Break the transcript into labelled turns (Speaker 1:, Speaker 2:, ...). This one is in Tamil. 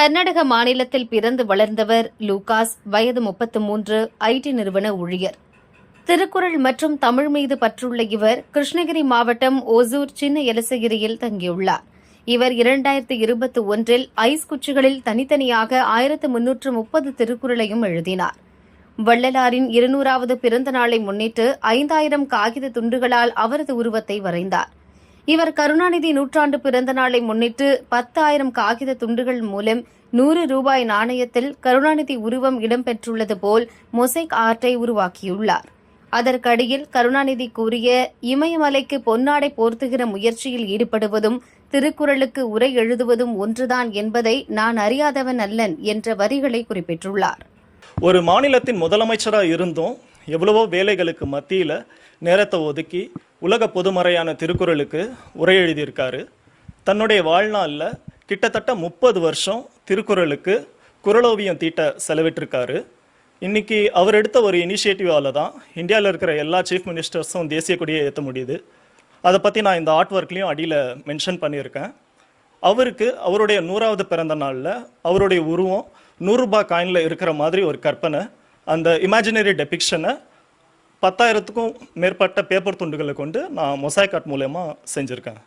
Speaker 1: கர்நாடக மாநிலத்தில் பிறந்து வளர்ந்தவர் லூகாஸ் வயது முப்பத்து மூன்று ஐடி நிறுவன ஊழியர். திருக்குறள் மற்றும் தமிழ் மீது பற்றுள்ள இவர் கிருஷ்ணகிரி மாவட்டம் ஓசூர் சின்ன எலசகிரியில் தங்கியுள்ளார். இவர் இரண்டாயிரத்து இருபத்தி ஒன்றில் ஐஸ் குச்சிகளில் தனித்தனியாக ஆயிரத்து முன்னூற்று முப்பது திருக்குறளையும் எழுதினார். வள்ளலாரின் இருநூறாவது பிறந்த நாளை முன்னிட்டு ஐந்தாயிரம் காகித துண்டுகளால் அவரது உருவத்தை வரைந்தார். இவர் கருணாநிதி நூற்றாண்டு பிறந்த நாளை முன்னிட்டு பத்தாயிரம் காகித துண்டுகள் மூலம் நூறு ரூபாய் நாணயத்தில் கருணாநிதி உருவம் இடம்பெற்றுள்ளது போல் மொசைக் ஆர்ட்டை உருவாக்கியுள்ளார். அதற்கடியில் கருணாநிதி கூறிய இமயமலைக்கு பொன்னாடை போர்த்துகிற முயற்சியில் ஈடுபடுவதும் திருக்குறளுக்கு உரை எழுதுவதும் ஒன்றுதான் என்பதை நான் அறியாதவன் அல்லன் என்ற வரிகளை குறிப்பிட்டுள்ளார்.
Speaker 2: ஒரு மாநிலத்தின் முதலமைச்சராக இருந்தும் எவ்வளவோ வேலைகளுக்கு மத்தியில் நேரத்தை ஒதுக்கி உலக பொதுமறையான திருக்குறளுக்கு உரை எழுதியிருக்காரு. தன்னுடைய வாழ்நாளில் கிட்டத்தட்ட முப்பது வருஷம் திருக்குறளுக்கு குரலோவியம் தீட்ட செலவிட்டிருக்காரு. இன்னைக்கு அவர் எடுத்த ஒரு இனிஷியேட்டிவால தான் இந்தியாவில் இருக்கிற எல்லா சீஃப் மினிஸ்டர்ஸும் தேசிய கொடியை ஏற்ற முடியுது. அதை பற்றி நான் இந்த ஆர்ட் ஒர்க்லேயும் அடியில் மென்ஷன் பண்ணியிருக்கேன். அவருக்கு அவருடைய நூறாவது பிறந்த நாளில் அவருடைய உருவம் நூறுரூபா காயினில் இருக்கிற மாதிரி ஒரு கற்பனை அந்த இமேஜினரி டெபிக்ஷனை பத்தாயிரத்துக்கும் மேற்பட்ட பேப்பர் துண்டுகளை கொண்டு நான் மொசாய்க் ஆர்ட் மூலயமா செஞ்சுருக்கேன்.